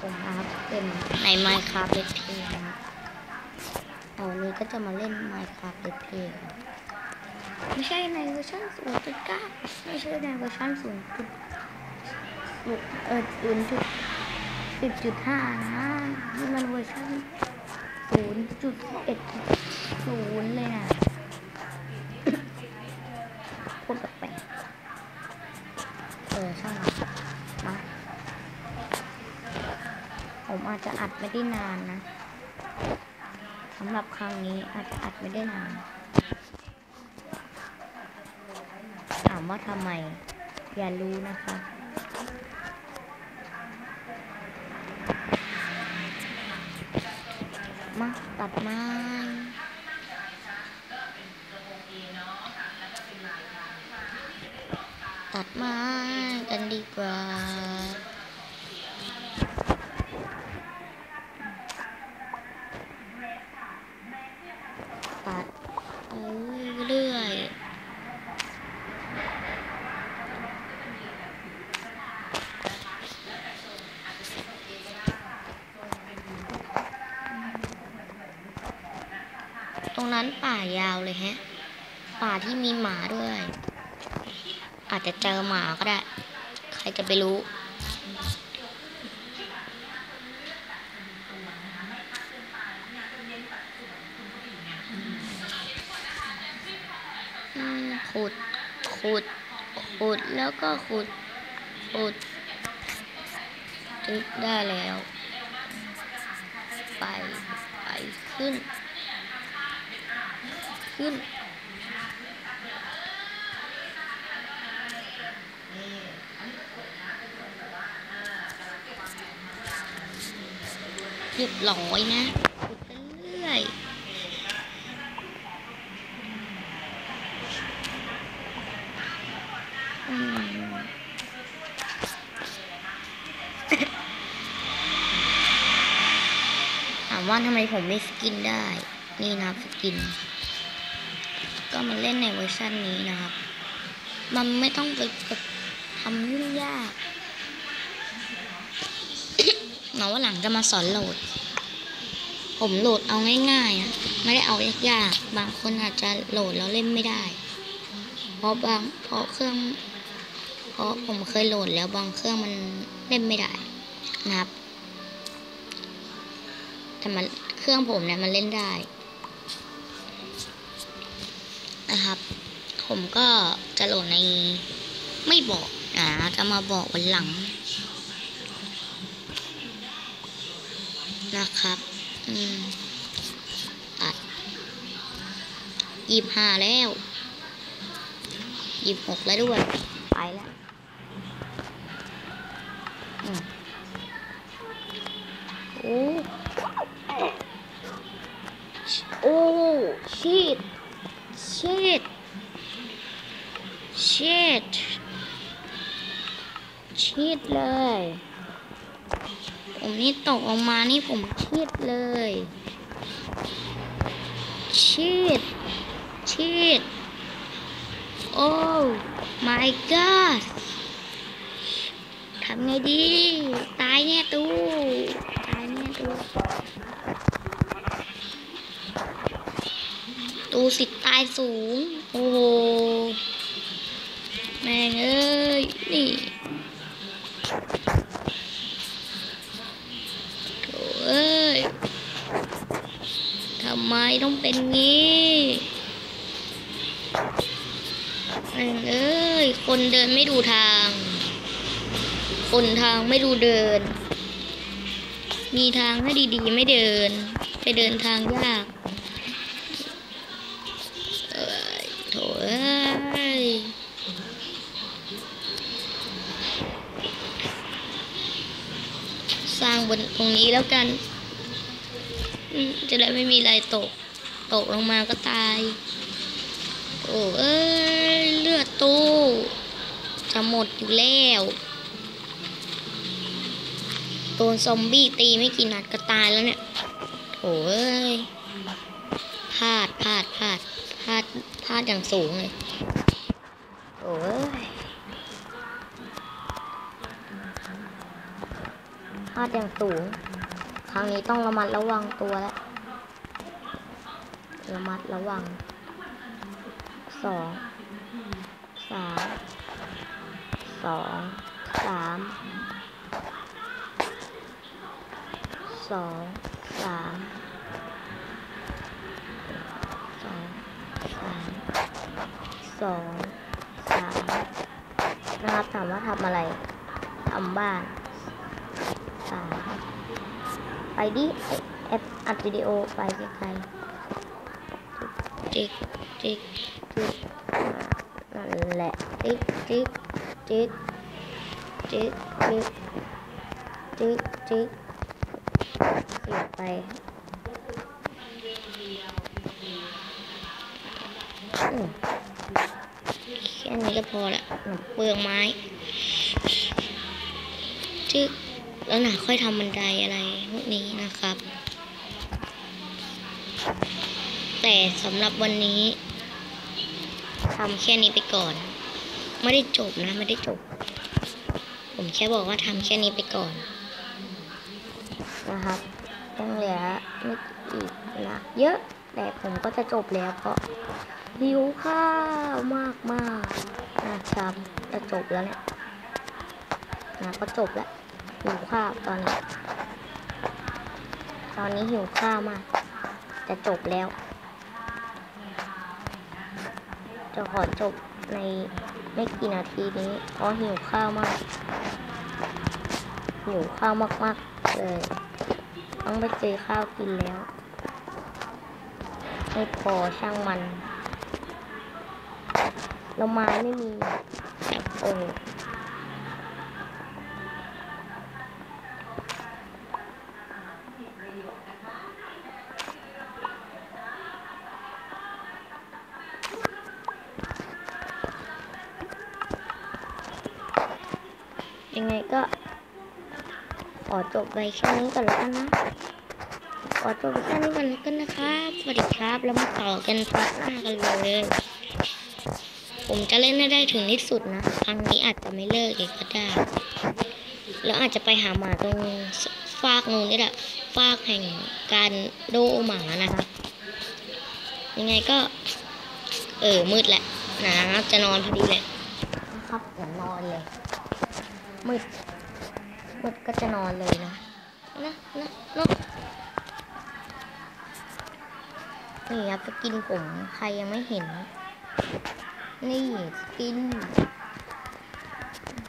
ผมนะครับเป็นใน Minecraft Let's Play นะครับเอาวันนี้ก็จะมาเล่น Minecraft Let's Play ครับไม่ใช่ในเวอร์ชัน0.9ไม่ใช่ในเวอร์ชัน0.0เออ0.10.5นะนี่มันเวอร์ชัน0.1.0เลยนะพูดแปลกๆเออช่างมันมา ผม อาจจะอัดไม่ได้นานนะสำหรับครั้งนี้อาจจะอัดไม่ได้นาน ถามว่าทำไม อย่ารู้นะคะมาตัดไม้ตัดไม้กันดีกว่า ตัดไปเรื่อย ตรงนั้นป่ายาวเลยแฮะ ป่าที่มีหมาด้วย อาจจะเจอหมาก็ได้ ใครจะไปรู้อืมขุด ขุด ขุด แล้วก็ขุด ขุดจึกได้แล้ว ไป ไปขึ้น ขึ้น เรียบร้อยนะขุดไปเรื่อยอืมถามว่าทำไมผมไม่สกินได้ นี่นะสกิน มาเล่นในเวอร์ชันนี้นะครับ มันไม่ต้องไปทำยุ่งยากหนาว่าหลังจะมาสอนโหลด ผมโหลดเอาง่ายๆนะไม่ได้เอายากๆ บางคนอาจจะโหลดแล้วเล่นไม่ได้ เพราะบางเพราะเครื่อง เพราะผมเคยโหลดแล้วบางเครื่องมันเล่นไม่ได้นะครับแต่มันเครื่องผมเนี่ยมันเล่นได้ นะครับ ผมก็จะโหลดในไม่บอกนะจะมาบอกวันหลัง นะครับ อืมตัดยี่ห้าแล้วยี่หกแล้วด้วย ไปแล้วอืมโอ้ โอ้ชิด ชิดชิดชิดเลย ผมนี่ตกออกมานี่ผมชิดเลยชิดชิดโอ้ my god ทำไงดี ตายแน่ตู้ตายแน่ตูู้สิตายสูง โอ้โห แม่งเอ้ย นี่โถเอ้ย ทำไมต้องเป็นงี้แม่งเอ้ย คนเดินไม่ดูทาง คนทางไม่ดูเดิน มีทางให้ดีๆ ไม่เดิน ไปเดินทางยาก สร้างบนตรงนี้แล้วกัน จะได้ไม่มีอะไรตก ตกลงมาก็ตาย โอ้เอ้ยเลือดตู้จะหมดอยู่แล้วโดนซอมบี้ตีไม่กี่นัดก็ตายแล้วเนี่ยโถ่เอ้ยพลาดพลาดพลาดพลาดพลาดอย่างสูงเลย โอ้ยาดอย่างสูง ครั้งนี้ต้องระมัดระวังตัวแล้วระมัดระวังสองสามสองสามสองสามสองสามสองสามนะครับถามว่าทำอะไรทำบ้าน ไปดิแอปอัดวิดีโอไปไกลๆจิกจิกจิกนั่นแหละจิกจิกจิกจิกจิกจิกจิกเสียบไปอืมแค่นี้ก็พอละหนูเปลืองไม้จิก แล้วหนาค่อยทำบันไดอะไรพวกนี้นะครับ แต่สำหรับวันนี้ทำแค่นี้ไปก่อน ไม่ได้จบนะ ไม่ได้จบ ผมแค่บอกว่าทำแค่นี้ไปก่อน นะครับยังเหลือไม่อีกนะเยอะแต่ผมก็จะจบแล้วเพราะหิวข้าวมากมากนะครับจะจบแล้วเนี่ยนะก็จบแล้ว หิวข้าวตอนนี้ ตอนนี้หิวข้าวมาก จะจบแล้ว จะขอจบในไม่กี่นาทีนี้เพราะหิวข้าวมาก หิวข้าวมากๆเลย ต้องไปซื้อข้าวกินแล้ว ไม่พอช่างมันเราไม้ไม่มีโอ้ ยังไงก็ ขอจบไปแค่นี้ก่อนแล้วกันนะ ขอจบไปแค่นี้ก่อนแล้วกันนะครับ สวัสดีครับ แล้วมาต่อกันพาร์ทหน้ากันเลย ผมจะเล่นให้ได้ถึงที่สุดนะ ครั้งนี้อาจจะไม่เลิกอีกก็ได้ แล้วอาจจะไปหาหมาตรงฟากนู้นนี่แหละฟากแห่งการโดหมานะครับ ยังไงก็ เออมืดแหละนะจะนอนพอดีเลยนะครับเดี๋ยวนอนเลย มืดมืดก็จะนอนเลยนะนะนะนะนี่ครับสกินผมใครยังไม่เห็น นี่สกิน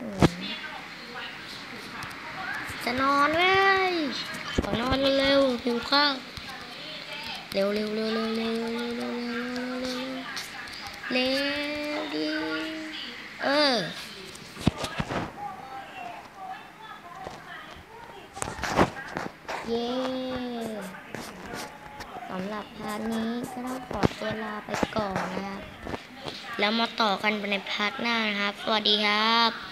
อืมจะนอนเว้ยขอนอนเร็วๆหิวข้าวเร็วๆเร็วๆเร็วๆเร็วๆเร็วๆเร็วๆเร็วๆเร็วๆเร็วดิเออ เย้สำหรับพาร์ทนี้ก็ต้องขอตัวลาไปก่อนนะครับ แล้วมาต่อกันในพาร์ทหน้านะครับ สวัสดีครับ